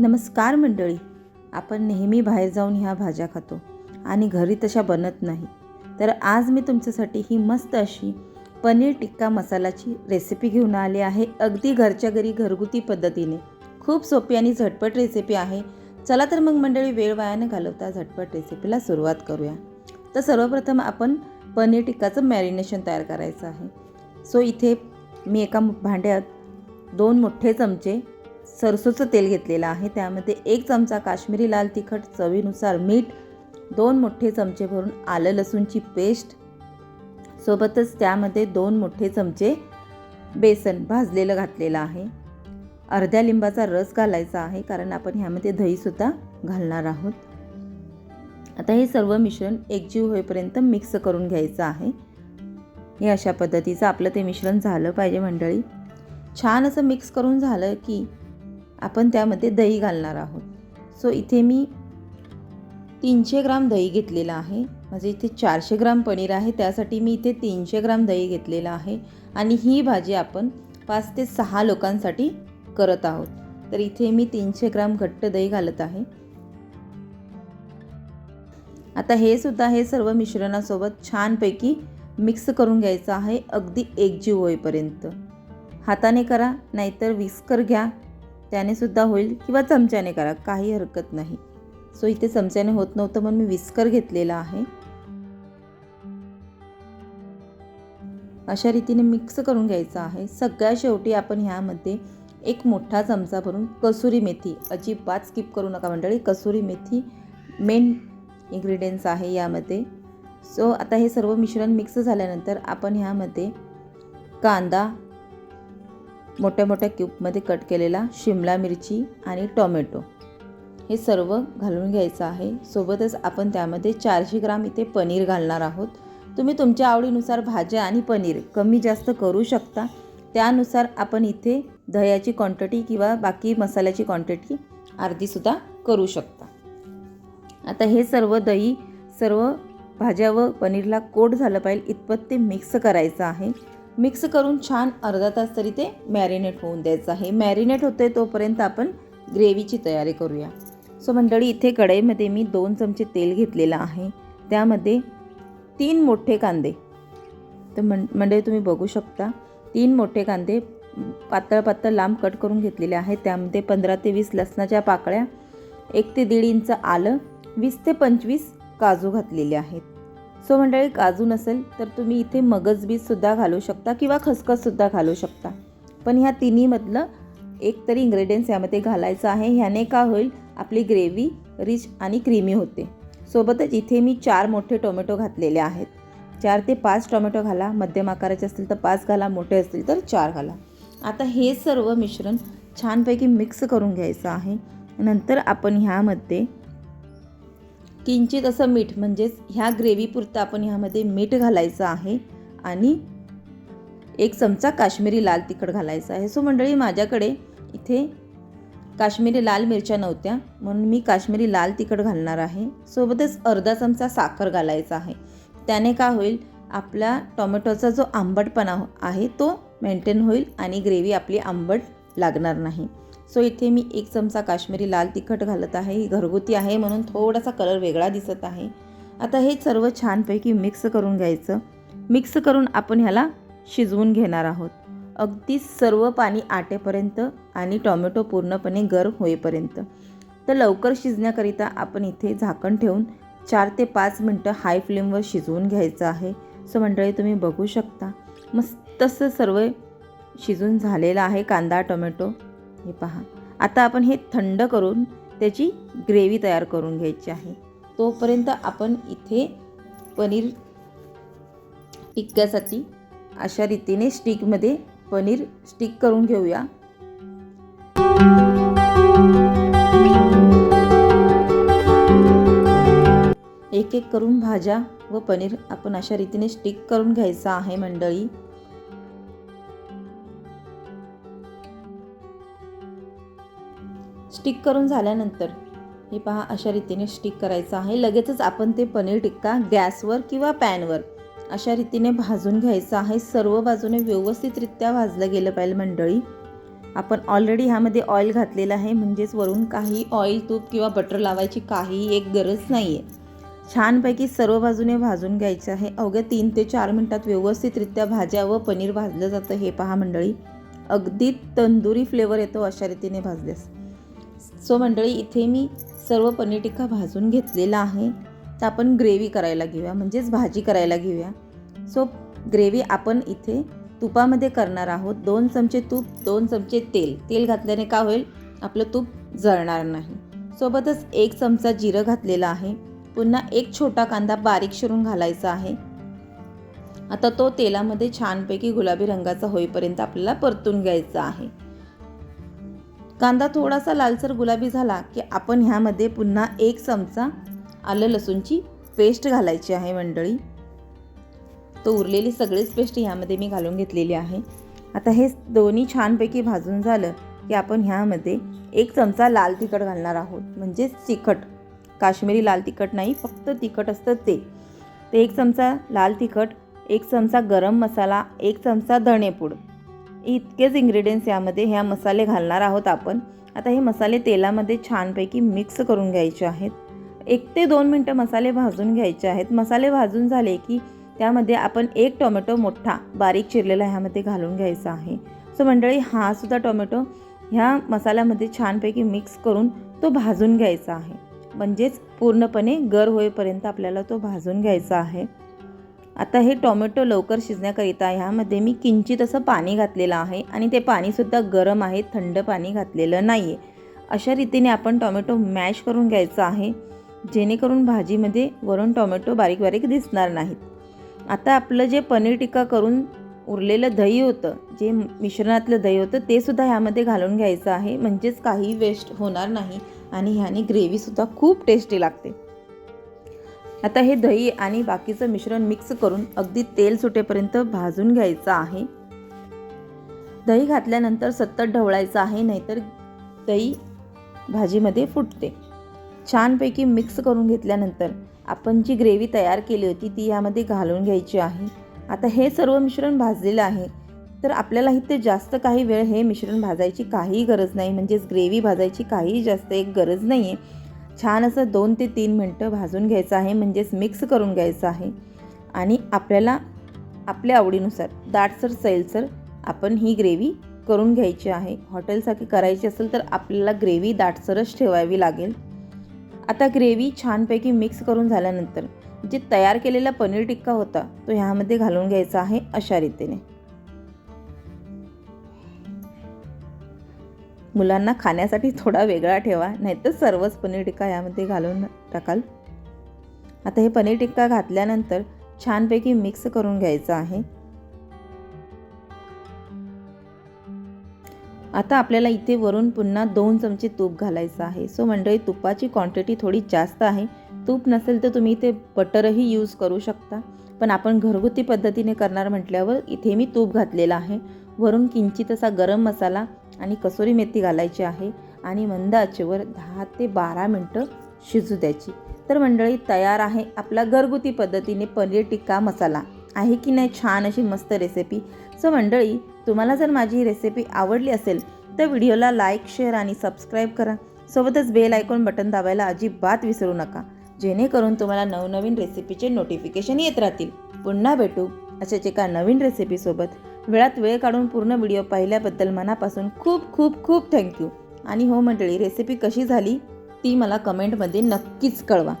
नमस्कार मंडळी. आपण नेहमी बाहेर जाऊन ह्या भाज्या खातो आणि घरी तशा बनत नाही. तर आज मी तुमच्यासाठी ही मस्त अशी पनीर टिक्का मसालाची रेसिपी घेऊन आली आहे. अगदी घरच्या घरी घरगुती पद्धतीने. खूप सोपी आणि झटपट रेसिपी आहे. चला तर मग मंडळी वेळ वाया न घालवता झटपट रेसिपीला सुरुवात करूया. तर सर्वप्रथम आपण पनीर टिक्काचं मॅरिनेशन तयार करायचं आहे. सो इथे मी एका भांड्यात दोन मोठे चमचे सरसोचं तेल घेतलेलं आहे. त्यामध्ये एक चमचा काश्मीरी लाल तिखट चवीनुसार मीठ दोन मोठे चमचे भरून आलं लसूणची पेस्ट. सोबतच त्यामध्ये दोन मोठे चमचे बेसन भाजलेलं घातलेलं आहे. अर्ध्या लिंबाचा रस घालायचा आहे कारण आपण ह्यामध्ये दहीसुद्धा घालणार आहोत. आता हे सर्व मिश्रण एकजीव होईपर्यंत मिक्स करून घ्यायचं आहे. हे अशा पद्धतीचं आपलं ते मिश्रण झालं पाहिजे मंडळी. छान असं मिक्स करून झालं की आपण त्यामध्ये दही घालणार आहोत. सो इथे मी तीनशे ग्राम दही घेतलेलं आहे. म्हणजे इथे चारशे ग्राम पनीर आहे. त्यासाठी मी इथे तीनशे ग्राम दही घेतलेलं आहे. आणि ही भाजी आपण पाच ते सहा लोकांसाठी करत आहोत. तर इथे मी तीनशे ग्राम घट्ट दही घालत आहे. आता हे सुद्धा हे सर्व मिश्रणासोबत छानपैकी मिक्स करून घ्यायचं आहे. अगदी एकजीव होईपर्यंत. हाताने करा नाहीतर विस्कर घ्या. त्याने सुद्धा होईल किंवा चमच्याने करा काही हरकत नाही. सो इथे चमच्याने होत नव्हतं म्हणून मी विस्कर घेतलेला आहे. अशा रीतीने मिक्स करून घ्यायचं आहे. सगळ्या शेवटी आपण ह्यामध्ये एक मोठा चमचा भरून कसुरी मेथी अजिबात स्किप करू नका मंडळी. कसुरी मेथी मेन इन्ग्रेडियंट्स आहे यामध्ये. सो आता हे सर्व मिश्रण मिक्स झाल्यानंतर आपण ह्यामध्ये कांदा मोठ्या मोठ्या क्यूबमध्ये कट केलेला शिमला मिरची आणि टोमॅटो. हे सर्व घालून घ्यायचं आहे. सोबतच आपण त्यामध्ये चारशे ग्राम इथे पनीर घालणार आहोत. तुम्ही तुमच्या आवडीनुसार भाज्या आणि पनीर कमी जास्त करू शकता. त्यानुसार आपण इथे दह्याची क्वांटिटी किंवा बाकी मसाल्याची क्वांटिटी अर्धीसुद्धा करू शकता. आता हे सर्व दही सर्व भाज्या व पनीरला कोट झालं पाहिजे इतपत ते मिक्स करायचं आहे. मिक्स करून छान अर्धा तास तरी ते मॅरिनेट होऊन द्यायचं आहे. मॅरिनेट होते तोपर्यंत आपण ग्रेव्हीची तयारी करूया. सो मंडळी इथे कढईमध्ये मी दोन चमचे तेल घेतलेलं आहे. त्यामध्ये तीन मोठे कांदे. तर मं मंडळी तुम्ही बघू शकता. तीन मोठे कांदे पातळ पातळ लांब कट करून घेतलेले आहेत. त्यामध्ये पंधरा ते वीस लसणाच्या पाकळ्या एक ते दीड इंच आलं वीस ते पंचवीस काजू घातलेले आहेत. सो मंडळी काजू नसेल तर तुम्ही इथे मगज बीजसुद्धा घालू शकता किंवा खसखससुद्धा घालू शकता. पण ह्या तिन्हीमधलं एक तरी इन्ग्रेडियंट्स यामध्ये घालायचं आहे. ह्याने का होईल आपली ग्रेव्ही रिच आणि क्रीमी होते. सोबतच इथे मी चार मोठे टोमॅटो घातलेले आहेत. चार ते पाच टोमॅटो घाला. मध्यम आकाराचे असतील तर पाच घाला मोठे असतील तर चार घाला. आता हे सर्व मिश्रण छानपैकी मिक्स करून घ्यायचं आहे. नंतर आपण ह्यामध्ये किंचित असं मीठ म्हणजेच ह्या ग्रेव्हीपुरतं आपण ह्यामध्ये मीठ घालायचं आहे आणि एक चमचा काश्मीरी लाल तिखट घालायचं आहे. सो मंडळी माझ्याकडे इथे काश्मीरी लाल मिरच्या नव्हत्या म्हणून मी काश्मीरी लाल तिखट घालणार आहे. सोबतच अर्धा चमचा साखर घालायचा आहे. त्याने का होईल आपला टोमॅटोचा जो आंबटपणा आहे तो मेंटेन होईल आणि ग्रेव्ही आपली आंबट लागणार नाही. सो इथे मी एक चमचा काश्मीरी लाल तिखट घालत आहे. ही घरगुती आहे म्हणून थोडासा कलर वेगळा दिसत आहे. आता हे सर्व छानपैकी मिक्स करून घ्यायचं. मिक्स करून आपण ह्याला शिजवून घेणार आहोत. अगदी सर्व पाणी आटेपर्यंत आणि टॉमॅटो पूर्णपणे गरम होईपर्यंत. तर लवकर शिजण्याकरिता आपण इथे झाकण ठेवून चार ते पाच मिनटं हाय फ्लेमवर शिजवून घ्यायचं आहे. सो मंडळी तुम्ही बघू शकता. मस्त सर्व शिजून झालेलं आहे कांदा टोमॅटो. हे पहा. आता आपण हे थंड करून त्याची ग्रेव्ही तयार करून घ्यायची आहे. तोपर्यंत आपण इथे पनीर टिक्क्यासाठी अशा रीतीने स्टिकमध्ये पनीर स्टिक करून घेऊया. एक एक करून भाज्या व पनीर आपण अशा रीतीने स्टिक करून घ्यायचा आहे मंडळी. स्टिक करून झाल्यानंतर हे पहा अशा रीतीने स्टिक करायचं आहे. लगेचच आपण ते पनीर टिक्का गॅसवर किंवा पॅनवर अशा रीतीने भाजून घ्यायचं आहे. सर्व बाजूने व्यवस्थितरित्या भाजलं गेलं पाहिजे मंडळी. आपण ऑलरेडी ह्यामध्ये ऑइल घातलेलं आहे. म्हणजेच वरून काही ऑइल तूप किंवा बटर लावायची काही एक गरज नाही आहे छानपैकी सर्व बाजूने भाजून घ्यायचं आहे. अवघ्या तीन ते चार मिनटात व्यवस्थितरित्या भाज्या व पनीर भाजलं जातं. हे पहा मंडळी अगदी तंदुरी फ्लेवर येतो अशा रीतीने भाजल्यास. सो मंडळी इथे मी सर्व पनीर टिक्का भाजून घेतलेला आहे. तर आपण ग्रेव्ही करायला घेऊया म्हणजेच भाजी करायला घेऊया. सो ग्रेव्ही आपण इथे तुपामध्ये करणार आहोत. दोन चमचे तूप दोन चमचे तेल. तेल घातल्याने काय होईल? आपलं तूप जळणार नाही. सोबतच एक चमचा जिरं घातलेलं आहे. पुन्हा एक छोटा कांदा बारीक शिरून घालायचा आहे. आता तो तेलामध्ये छानपैकी गुलाबी रंगाचा होईपर्यंत आपल्याला परतून घ्यायचा आहे. कांदा थोडासा लालसर गुलाबी झाला की आपण ह्यामध्ये पुन्हा एक चमचा आलं लसूणची पेस्ट घालायची आहे मंडळी. तो उरलेली सगळीच पेस्ट ह्यामध्ये मी घालून घेतलेली आहे. आता हे दोन्ही छानपैकी भाजून झालं की आपण ह्यामध्ये एक चमचा लाल तिखट घालणार आहोत. म्हणजेच तिखट. काश्मीरी लाल तिखट नाही फक्त तिखट असतं ते. ते एक चमचा लाल तिखट एक चमचा गरम मसाला एक चमचा धणेपूड. इतकेच इंग्रेडियंट्स यामध्ये ह्या मसाले घालणार आहोत आपण. आता हे मसाले तेलामध्ये छानपैकी मिक्स करून घ्यायचे आहेत. एक ते दोन मिनटं मसाले भाजून घ्यायचे आहेत. मसाले भाजून झाले की त्यामध्ये आपण एक टोमॅटो मोठा बारीक चिरलेला ह्यामध्ये घालून घ्यायचा आहे. सो मंडळी हा सुद्धा टोमॅटो ह्या मसाल्यामध्ये छानपैकी मिक्स करून तो भाजून घ्यायचा आहे. म्हणजेच पूर्णपणे गर होईपर्यंत आपल्याला तो भाजून घ्यायचा आहे. आता हे टोमॅटो लवकर शिजण्याकरिता ह्यामध्ये मी किंचित असं पाणी घातलेलं आहे आणि ते पाणीसुद्धा गरम आहे थंड पाणी घातलेलं नाही आहे अशा रीतीने आपण टोमॅटो मॅश करून घ्यायचा आहे जेणेकरून भाजीमध्ये वरून टोमॅटो बारीक बारीक दिसणार नाहीत. आता आपलं जे पनीर टिक्का करून उरलेलं दही होतं जे मिश्रणातलं दही होतं ते सुद्धा ह्यामध्ये घालून घ्यायचं आहे. म्हणजेच काही वेस्ट होणार नाही आणि ह्याने ग्रेव्हीसुद्धा खूप टेस्टी लागते. आता हे दही आणि बाकीचं मिश्रण मिक्स करून अगदी तेल सुटेपर्यंत भाजून घ्यायचं आहे. दही घातल्यानंतर सतत ढवळायचं आहे नाहीतर दही भाजीमध्ये फुटते. छानपैकी मिक्स करून घेतल्यानंतर आपण जी ग्रेव्ही तयार केली होती ती यामध्ये घालून घ्यायची आहे. आता हे सर्व मिश्रण भाजलेलं आहे तर आपल्याला इथे जास्त काही वेळ हे मिश्रण भाजायची काही गरज नाही. म्हणजेच ग्रेव्ही भाजायची काही जास्त एक गरज नाही आहे छान असं दोन ते तीन मिनटं भाजून घ्यायचं आहे म्हणजेच मिक्स करून घ्यायचं आहे. आणि आपल्याला आपल्या आवडीनुसार दाटसर सैलसर आपण ही ग्रेव्ही करून घ्यायची आहे. हॉटेलसाठी करायची असेल तर आपल्याला ग्रेव्ही दाटसरच ठेवावी लागेल. आता ग्रेव्ही छानपैकी मिक्स करून झाल्यानंतर जे तयार केलेला पनीर टिक्का होता तो ह्यामध्ये घालून घ्यायचा आहे अशा रीतीने. मुलांना खाण्यासाठी थोडा वेगळा ठेवा नाहीतर सर्वच पनीर टिक्का यामध्ये घालून टाकाल. आता हे पनीर टिक्का घातल्यानंतर छानपैकी मिक्स करून घ्यायचं आहे. आता आपल्याला इथे वरून पुन्हा दोन चमचे तूप घालायचं आहे. सो मंडळी तुपाची क्वांटिटी थोडी जास्त आहे. तूप नसेल तर तुम्ही इथे बटरही यूज करू शकता. पण आपण घरगुती पद्धतीने करणार म्हटल्यावर इथे मी तूप घातलेलं आहे. वरून किंचित असा गरम मसाला आणि कसुरी मेथी घालायची आहे आणि मंद आचेवर दहा ते बारा मिनटं शिजू द्यायची. तर मंडळी तयार आहे आपला घरगुती पद्धतीने पनीर टिक्का मसाला. आहे की नाही छान अशी मस्त रेसिपी सो मंडळी तुम्हाला जर माझी ही रेसिपी आवडली असेल तर व्हिडिओला लाईक शेअर आणि सबस्क्राईब करा. सोबतच बेल आयकॉन बटन दाबायला अजिबात विसरू नका. जेणेकरून तुम्हाला नवनवीन रेसिपीचे नोटिफिकेशन येत राहतील. पुन्हा भेटू अशाच एका नवीन रेसिपीसोबत वेळात वेळ काढून पूर्ण व्हिडिओ पाहिल्याबद्दल मनापासून खूप खूप खूप थँक्यू आणि हो मंडळी रेसिपी कशी झाली ती मला कमेंटमध्ये नक्कीच कळवा.